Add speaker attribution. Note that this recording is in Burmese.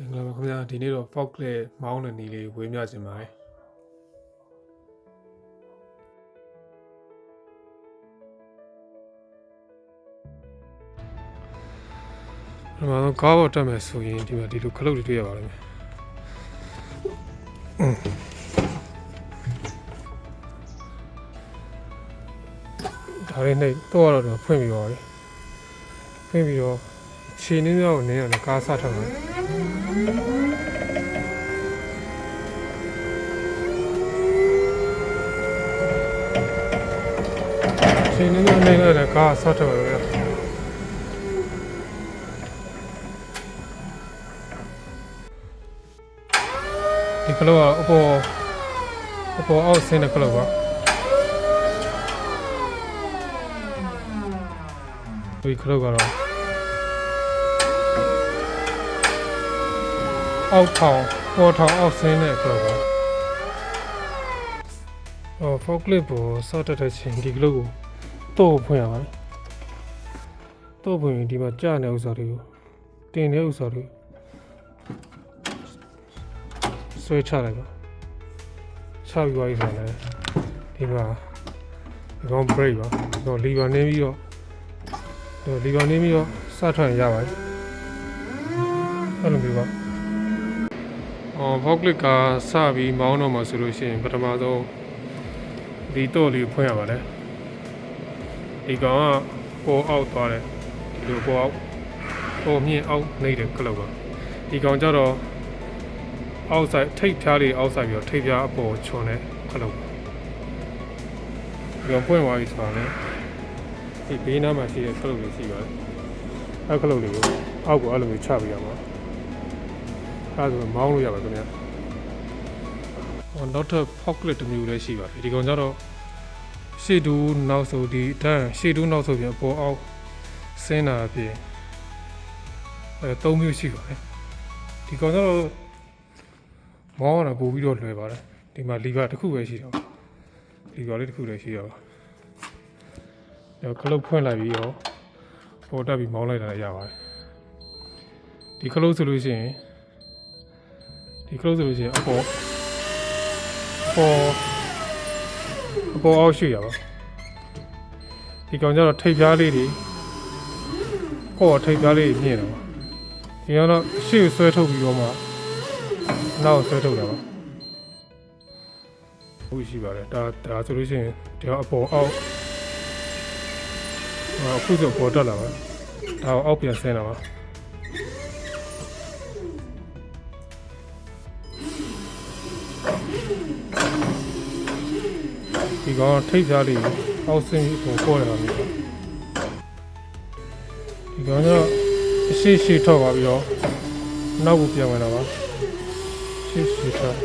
Speaker 1: မင်္ဂလာပါခင်ဗျာဒီနေ့တော့ fog လေးမောင်းတဲ့နေလေးဝေမျှခြင်းပါတယ်ဒီမှာတော့ကားပေါ်တက်မယ်ဆိုရင်ဒီမှာဒီလိုခလုတ်တွေတွေ့ရပါလိမ့်မယ်ဒါလေးနဲ့တော့တော့တော့ဖွင့်ပြီးပါပြီဖွင့်ပြီးတော့ ခြေနည်းများကိုနင်းရတယ်ကားဆထားတယ်ချိန်နေနေနေလည်းကားဆော့တော့ရဒီကလောကအပေါ်အပေါ်အောက်ဆင်းတဲ့ကလောကဒီကလောကတော့ အောက်ထောင်ပေါ်ထောင်အောက်ဆင်းတဲ့ကလောကအော်ဖောက်လစ်ပေါ်ဆော့တက်တဲ့ချိန်ဒီကလောကိုတော့ဖွင့်ရပါတယ်တော့ဖွင့်ရင်ဒီမှာကြာနေဥစ္စာတွေကိုတင်တဲ့ဥစ္စာတွေဆွဲချလိုက်ပါချပြီးသွားပြီဆိုရင်လည်းဒီမှာဒီကောင် break ပါတော့ lever နင်းပြီးတော့တော့ lever နင်းပြီးတော့စထွက်ရပါတယ်အဲ့လိုမျိုးပါ အော် forklift ကစပြီးမောင်းတော့မှဆိုလို့ရှိရင်ပထမဆုံးဒီတော့လေးကိုဖွင့်ရပါတယ်ဒီကောင်ကပေါ်အောက်သွားတယ်ဒီလိုပေါ်အောက်ပေါ်မြင့်အောက်နေတဲ့ကလောက်ပါဒီကောင်ကြတော့အောက်ဆိုင်ထိတ်ဖြားလေးအောက်ဆိုင်ပြီးတော့ထိတ်ဖြားအပေါ်ချွန်တဲ့ကလောက်ပါဒီကောင်ပွင့်သွားပြီဆိုတာလေဒီဘေးနားမှာရှိတဲ့ကလောက်လေးရှိပါတယ်အဲ့ကလောက်လေးကိုအောက်ကိုအဲ့လိုမျိုးချပြရမှာ အဲ့ဒါဆိုမောင်းလို့ရပါခင်ဗျာဟောနောက်ထပ် pocket တစ်မျိုးလည်းရှိပါတယ်ဒီကောင်ကြတော့ရှေ့တူနောက်ဆိုဒီတန်းရှေ့တူနောက်ဆိုပြန်ပေါ်အောင်ဆင်းတာအပြင်အဲသုံးမျိုးရှိပါတယ်ဒီကောင်တော့မောင်းတာပို့ပြီးတော့လွယ်ပါတယ်ဒီမှာလီဗာတစ်ခုပဲရှိတော့လီဗာလေးတစ်ခုလည်းရှိတော့တော့ခလုတ်ဖွင့်လိုက်ပြီးတော့ပေါ်တက်ပြီးမောင်းလိုက်တာလည်းရပါတယ်ဒီခလုတ်ဆိုလို့ရှိရင် ဒီခလုတ်ဆိုလို့ရှိရင်အပေါ်အပေါ်အပေါ်အောက်ရှိရပါဒီကောင်ကျတော့ထိပ်ပြားလေးတွေကိုယ့်ထိပ်ပြားလေးတွေမြင်တော့ဒီကောင်တော့ရှေ့ကိုဆွဲထုတ်ပြီးတော့မှနောက်ကိုဆွဲထုတ်တာပါဟုတ်ရှိပါတယ်ဒါဒါဆိုလို့ရှိရင်ဒီကောင်အပေါ်အောက်အခုဆိုပေါ်တက်လာပါဒါကိုအောက်ပြန်ဆင်းတာပါ ဒီကောင်ထိပ်ပြားလေးအောက်ဆင်းပြီးပုံပေါ်လာတာမျိုးပါဒီကောင်တော့အရှိရှိထောက်ပါပြီးတော့နောက်ကိုပြန်ဝင်တာပါရှိရှိထောက်